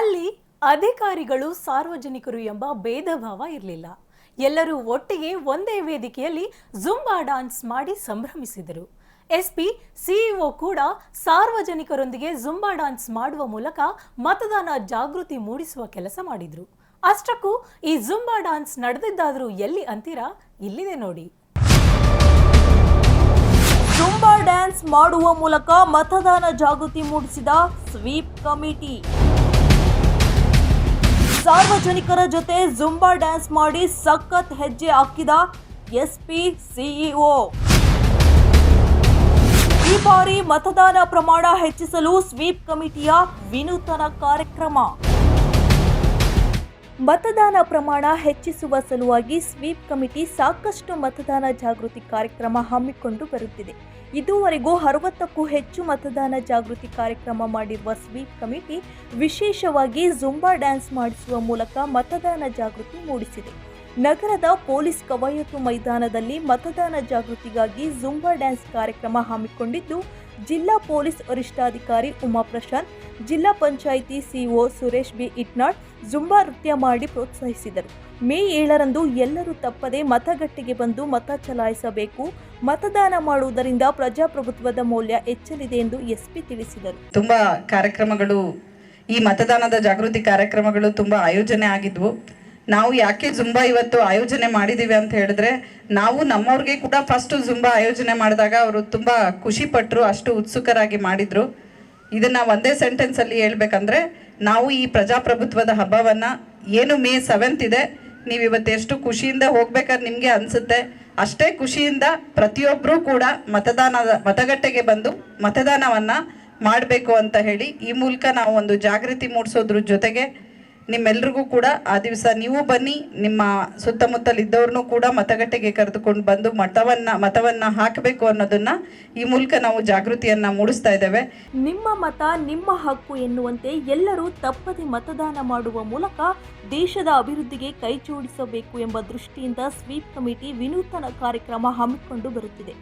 ಅಲ್ಲಿ ಅಧಿಕಾರಿಗಳು ಸಾರ್ವಜನಿಕರು ಎಂಬ ಭೇದ ಭಾವ ಇರಲಿಲ್ಲ. ಎಲ್ಲರೂ ಒಟ್ಟಿಗೆ ಒಂದೇ ವೇದಿಕೆಯಲ್ಲಿ ಜುಂಬಾ ಡಾನ್ಸ್ ಮಾಡಿ ಸಂಭ್ರಮಿಸಿದರು. ಎಸ್ಪಿ, ಸಿಇಒ ಕೂಡ ಸಾರ್ವಜನಿಕರೊಂದಿಗೆ ಜುಂಬಾ ಡಾನ್ಸ್ ಮಾಡುವ ಮೂಲಕ ಮತದಾನ ಜಾಗೃತಿ ಮೂಡಿಸುವ ಕೆಲಸ ಮಾಡಿದ್ರು. ಅಷ್ಟಕ್ಕೂ ಈ ಜುಂಬಾ ಡಾನ್ಸ್ ನಡೆದಿದ್ದಾದರೂ ಎಲ್ಲಿ ಅಂತೀರಾ? ಇಲ್ಲಿದೆ ನೋಡಿ. ಜುಂಬಾ ಡ್ಯಾನ್ಸ್ ಮಾಡುವ ಮೂಲಕ ಮತದಾನ ಜಾಗೃತಿ ಮೂಡಿಸಿದ ಸ್ವೀಪ್ ಕಮಿಟಿ. ಸಾರ್ವಜನಿಕರ ಜೊತೆ ಜುಂಬಾ ಡ್ಯಾನ್ಸ್ ಮಾಡಿ ಸಖತ್ ಹೆಜ್ಜೆ ಹಾಕಿದ ಎಸ್ಪಿ ಸಿಇಒ. ಈ ಬಾರಿ ಮತದಾನ ಪ್ರಮಾಣ ಹೆಚ್ಚಿಸಲು ಸ್ವೀಪ್ ಕಮಿಟಿಯ ವಿನೂತನ ಕಾರ್ಯಕ್ರಮ. ಮತದಾನ ಪ್ರಮಾಣ ಹೆಚ್ಚಿಸುವ ಸಲುವಾಗಿ ಸ್ವೀಪ್ ಕಮಿಟಿ ಸಾಕಷ್ಟು ಮತದಾನ ಜಾಗೃತಿ ಕಾರ್ಯಕ್ರಮ ಹಮ್ಮಿಕೊಂಡು ಬರುತ್ತಿದೆ. ಇದುವರೆಗೂ ಅರವತ್ತಕ್ಕೂ ಹೆಚ್ಚು ಮತದಾನ ಜಾಗೃತಿ ಕಾರ್ಯಕ್ರಮ ಮಾಡಿರುವ ಸ್ವೀಪ್ ಕಮಿಟಿ ವಿಶೇಷವಾಗಿ ಜುಂಬಾ ಡ್ಯಾನ್ಸ್ ಮಾಡಿಸುವ ಮೂಲಕ ಮತದಾನ ಜಾಗೃತಿ ಮೂಡಿಸಿದೆ. ನಗರದ ಪೊಲೀಸ್ ಕವಾಯತು ಮೈದಾನದಲ್ಲಿ ಮತದಾನ ಜಾಗೃತಿಗಾಗಿ ಜುಂಬಾ ಡ್ಯಾನ್ಸ್ ಕಾರ್ಯಕ್ರಮ ಹಮ್ಮಿಕೊಂಡಿದ್ದು, ಜಿಲ್ಲಾ ಪೊಲೀಸ್ ವರಿಷ್ಠಾಧಿಕಾರಿ Uma Prashanth Zilla Panchayat CEO Suresh B Itnal Zumba ನೃತ್ಯ ಮಾಡಿ ಪ್ರೋತ್ಸಾಹಿಸಿದರು. ಮೇ ಏಳರಂದು ಎಲ್ಲರೂ ತಪ್ಪದೆ ಮತಗಟ್ಟೆಗೆ ಬಂದು ಮತ ಚಲಾಯಿಸಬೇಕು, ಮತದಾನ ಮಾಡುವುದರಿಂದ ಪ್ರಜಾಪ್ರಭುತ್ವದ ಮೌಲ್ಯ ಹೆಚ್ಚಲಿದೆ ಎಂದು ಎಸ್ಪಿ ತಿಳಿಸಿದರು. ತುಂಬಾ ಕಾರ್ಯಕ್ರಮಗಳು, ಈ ಮತದಾನದ ಜಾಗೃತಿ ಕಾರ್ಯಕ್ರಮಗಳು ತುಂಬಾ ಆಯೋಜನೆ ಆಗಿದ್ವು. ನಾವು ಯಾಕೆ ಜುಂಬಾ ಇವತ್ತು ಆಯೋಜನೆ ಮಾಡಿದ್ದೀವಿ ಅಂತ ಹೇಳಿದ್ರೆ, ನಾವು ನಮ್ಮವ್ರಿಗೆ ಕೂಡ ಫಸ್ಟ್ ಜುಂಬಾ ಆಯೋಜನೆ ಮಾಡಿದಾಗ ಅವರು ತುಂಬ ಖುಷಿ ಪಟ್ಟರು ಅಷ್ಟು ಉತ್ಸುಕರಾಗಿ ಮಾಡಿದರು. ಇದನ್ನು ಒಂದೇ ಸೆಂಟೆನ್ಸಲ್ಲಿ ಹೇಳ್ಬೇಕಂದ್ರೆ, ನಾವು ಈ ಪ್ರಜಾಪ್ರಭುತ್ವದ ಹಬ್ಬವನ್ನು ಏನು ಮೇ ಸೆವೆಂತ್ ಇದೆ, ನೀವು ಇವತ್ತು ಎಷ್ಟು ಖುಷಿಯಿಂದ ಹೋಗ್ಬೇಕಾದ್ರೆ ನಿಮಗೆ ಅನಿಸುತ್ತೆ. ಅಷ್ಟೇ ಖುಷಿಯಿಂದ ಪ್ರತಿಯೊಬ್ಬರೂ ಕೂಡ ಮತದಾನದ ಮತಗಟ್ಟೆಗೆ ಬಂದು ಮತದಾನವನ್ನು ಮಾಡಬೇಕು ಅಂತ ಹೇಳಿ ಈ ಮೂಲಕ ನಾವು ಒಂದು ಜಾಗೃತಿ ಮೂಡಿಸೋದ್ರ ಜೊತೆಗೆ ನಿಮ್ಮೆಲ್ರಿಗೂ ಕೂಡ ಆ ದಿವಸ ನೀವು ಬನ್ನಿ, ನಿಮ್ಮ ಸುತ್ತಮುತ್ತಲಿದ್ದವ್ರನ್ನೂ ಕೂಡ ಮತಗಟ್ಟೆಗೆ ಕರೆದುಕೊಂಡು ಬಂದು ಮತವನ್ನ ಮತವನ್ನ ಹಾಕಬೇಕು ಅನ್ನೋದನ್ನ ಈ ಮೂಲಕ ನಾವು ಜಾಗೃತಿಯನ್ನ ಮೂಡಿಸ್ತಾ ಇದ್ದೇವೆ. ನಿಮ್ಮ ಮತ, ನಿಮ್ಮ ಹಕ್ಕು ಎನ್ನುವಂತೆ ಎಲ್ಲರೂ ತಪ್ಪದೆ ಮತದಾನ ಮಾಡುವ ಮೂಲಕ ದೇಶದ ಅಭಿವೃದ್ಧಿಗೆ ಕೈ ಜೋಡಿಸಬೇಕು ಎಂಬ ದೃಷ್ಟಿಯಿಂದ ಸ್ವೀಪ್ ಕಮಿಟಿ ವಿನೂತನ ಕಾರ್ಯಕ್ರಮ ಹಮ್ಮಿಕೊಂಡು ಬರುತ್ತಿದೆ.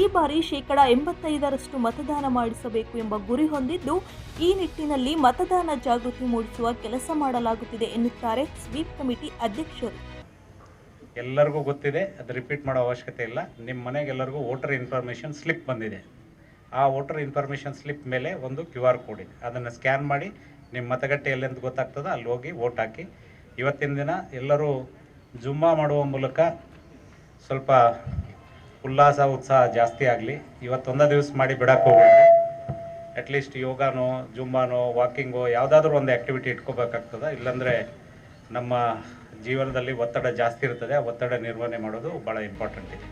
ಈ ಬಾರಿ ಶೇಕಡ ಎಂಬತ್ತೈದರಷ್ಟು ಮತದಾನ ಮಾಡಿಸಬೇಕು ಎಂಬ ಗುರಿ ಹೊಂದಿದ್ದು, ಈ ನಿಟ್ಟಿನಲ್ಲಿ ಮತದಾನ ಜಾಗೃತಿ ಮೂಡಿಸುವ ಕೆಲಸ ಮಾಡಲಾಗುತ್ತಿದೆ. ಎನ್ನುತ್ತಾರೆ ಸ್ವೀಪ್ ಕಮಿಟಿ ಅಧ್ಯಕ್ಷರು. ಎಲ್ಲರಿಗೂ ಗೊತ್ತಿದೆ, ಅದು ರಿಪೀಟ್ ಮಾಡೋ ಅವಶ್ಯಕತೆ ಇಲ್ಲ. ನಿಮ್ಮ ಮನೆಗೆ ಎಲ್ಲರಿಗೂ ವೋಟರ್ ಇನ್ಫಾರ್ಮೇಷನ್ ಸ್ಲಿಪ್ ಬಂದಿದೆ. ಆ ವೋಟರ್ ಇನ್ಫಾರ್ಮೇಷನ್ ಸ್ಲಿಪ್ ಮೇಲೆ ಒಂದು ಕ್ಯೂ ಆರ್ ಕೋಡ್ ಇದೆ. ಅದನ್ನು ಸ್ಕ್ಯಾನ್ ಮಾಡಿ, ನಿಮ್ಮ ಮತಗಟ್ಟೆ ಎಲ್ಲೆಂದು ಗೊತ್ತಾಗ್ತದೆ ಅಲ್ಲಿ ಹೋಗಿ ವೋಟ್ ಹಾಕಿ. ಇವತ್ತಿನ ದಿನ ಎಲ್ಲರೂ ಜುಮ್ಮಾ ಮಾಡುವ ಮೂಲಕ ಸ್ವಲ್ಪ ಉಲ್ಲಾಸ, ಉತ್ಸಾಹ ಜಾಸ್ತಿ ಆಗಲಿ. ಇವತ್ತೊಂದೇ ದಿವಸ ಮಾಡಿ ಬಿಡಕ್ಕೆ ಹೋಗ್ಬೇಡ್ರಿ. ಅಟ್ಲೀಸ್ಟ್ ಯೋಗಾನೋ ಜುಂಬಾನೋ ವಾಕಿಂಗೋ ಯಾವುದಾದ್ರೂ ಒಂದು ಆ್ಯಕ್ಟಿವಿಟಿ ಇಟ್ಕೋಬೇಕಾಗ್ತದೆ. ಇಲ್ಲಾಂದರೆ ನಮ್ಮ ಜೀವನದಲ್ಲಿ ಒತ್ತಡ ಜಾಸ್ತಿ ಇರ್ತದೆ. ಆ ಒತ್ತಡ ನಿರ್ವಹಣೆ ಮಾಡೋದು ಭಾಳ ಇಂಪಾರ್ಟೆಂಟ್ ಇದೆ.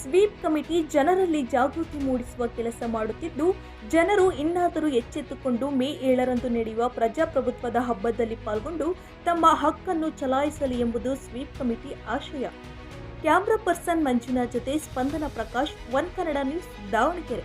ಸ್ವೀಪ್ ಕಮಿಟಿ ಜನರಲ್ಲಿ ಜಾಗೃತಿ ಮೂಡಿಸುವ ಕೆಲಸ ಮಾಡುತ್ತಿದ್ದು, ಜನರು ಇನ್ನಾದರೂ ಎಚ್ಚೆತ್ತುಕೊಂಡು ಮೇ ಏಳರಂದು ನಡೆಯುವ ಪ್ರಜಾಪ್ರಭುತ್ವದ ಹಬ್ಬದಲ್ಲಿ ಪಾಲ್ಗೊಂಡು ತಮ್ಮ ಹಕ್ಕನ್ನು ಚಲಾಯಿಸಲಿ ಎಂಬುದು ಸ್ವೀಪ್ ಕಮಿಟಿ ಆಶಯ. ಕ್ಯಾಮ್ರಾ ಪರ್ಸನ್ ಮಂಜುನಾ ಜೊತೆ ಸ್ಪಂದನ ಪ್ರಕಾಶ್, ಒನ್ ಕನ್ನಡ ನ್ಯೂಸ್, ದಾವಣಗೆರೆ.